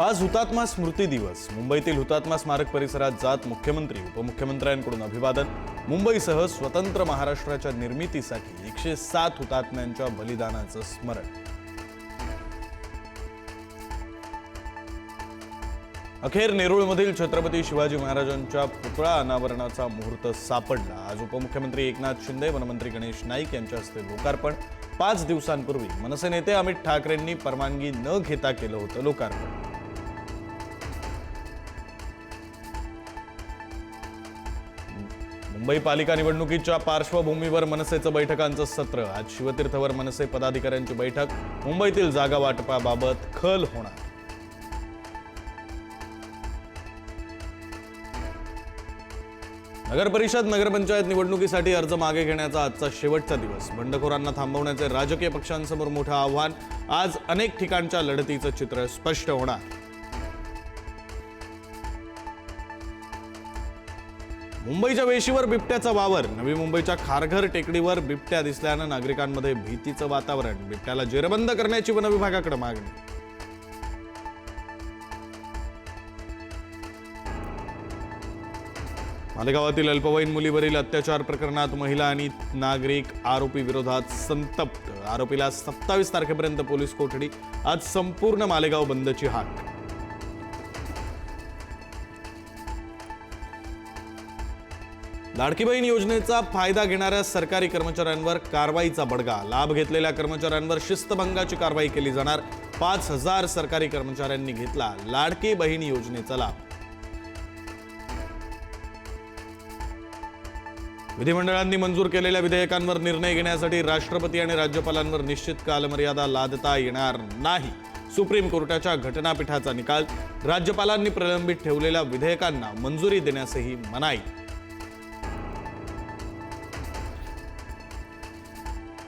आज हुतात्मा स्मृती दिवस. मुंबईतील हुतात्मा स्मारक परिसरात जात मुख्यमंत्री उपमुख्यमंत्र्यांकडून अभिवादन. मुंबईसह स्वतंत्र महाराष्ट्राच्या निर्मितीसाठी एकशे सात हुतात्म्यांच्या बलिदानाचं स्मरण. अखेर नेरुळमधील छत्रपती शिवाजी महाराजांच्या पुतळा अनावरणाचा मुहूर्त सापडला. आज उपमुख्यमंत्री एकनाथ शिंदे वनमंत्री गणेश नाईक यांच्या हस्ते लोकार्पण. पाच दिवसांपूर्वी मनसे नेते अमित ठाकरेंनी परवानगी न घेता केलं होतं लोकार्पण. मुंबई पालिका निवडणुकीच्या पार्श्वभूमीवर मनसेचं बैठकांचं सत्र. आज शिवतीर्थवर मनसे पदाधिकाऱ्यांची बैठक. मुंबईतील जागा वाटपाबाबत खल होणार. नगर परिषद नगरपंचायत निवडणुकीसाठी अर्ज मागे घेण्याचा आजचा शेवटचा दिवस. बंडखोरांना थांबवण्याचे राजकीय पक्षांसमोर मोठं आव्हान. आज अनेक ठिकाणच्या लढतीचं चित्र स्पष्ट होणार. मुंबईच्या वेशीवर बिबट्याचा वावर. नवी मुंबईच्या खारघर टेकडीवर बिबट्या दिसल्यानं नागरिकांमध्ये भीतीचं वातावरण. बिबट्याला जेरबंद करण्याची वनविभागाकडे मागणी. मालेगावातील अल्पवयीन मुलीवरील अत्याचार प्रकरणात महिला आणि नागरिक आरोपी विरोधात संतप्त. आरोपीला सत्तावीस तारखेपर्यंत पोलीस कोठडी. आज संपूर्ण मालेगाव बंदची हाक. लाडकी बहीण योजनेचा फायदा घेणाऱ्या सरकारी कर्मचाऱ्यांवर कारवाईचा बडगा. लाभ घेतलेल्या कर्मचाऱ्यांवर शिस्तभंगाची कारवाई केली जाणार. पाच हजार सरकारी कर्मचाऱ्यांनी घेतला लाडकी बहीण योजनेचा लाभ. विधिमंडळांनी मंजूर केलेल्या विधेयकांवर निर्णय घेण्यासाठी राष्ट्रपती आणि राज्यपालांवर निश्चित कालमर्यादा लादता येणार नाही. सुप्रीम कोर्टाच्या घटनापीठाचा निकाल. राज्यपालांनी प्रलंबित ठेवलेल्या विधेयकांना मंजुरी देण्यासही मनाई.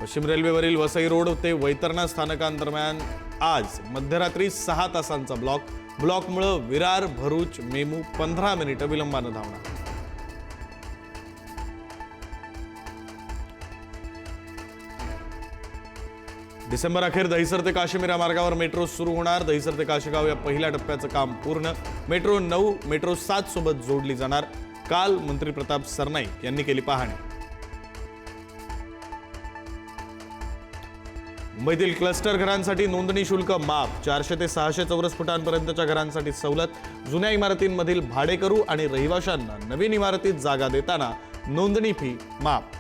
पश्चिम रेल्वेवरील वसई रोड ते वैतरणा स्थानकांदरम्यान आज मध्यरात्री सहा तासांचा ब्लॉक. ब्लॉकमुळं विरार भरूच मेमू पंधरा मिनिटं विलंबानं धावणार. डिसेंबर अखेर दहिसर ते काश्मीर मार्गावर मेट्रो सुरू होणार. दहिसर ते काशेगाव या पहिल्या टप्प्याचं काम पूर्ण. मेट्रो नऊ मेट्रो सात सोबत जोडली जाणार. काल मंत्री प्रताप सरनाईक यांनी केली पाहणी. मुंबईतील क्लस्टर घरांसाठी नोंदणी शुल्क माफ. चारशे ते सहाशे चौरस फुटांपर्यंतच्या घरांसाठी सवलत. जुन्या इमारतींमधील भाडेकरू आणि रहिवाशांना नवीन इमारतीत जागा देताना नोंदणी फी माफ.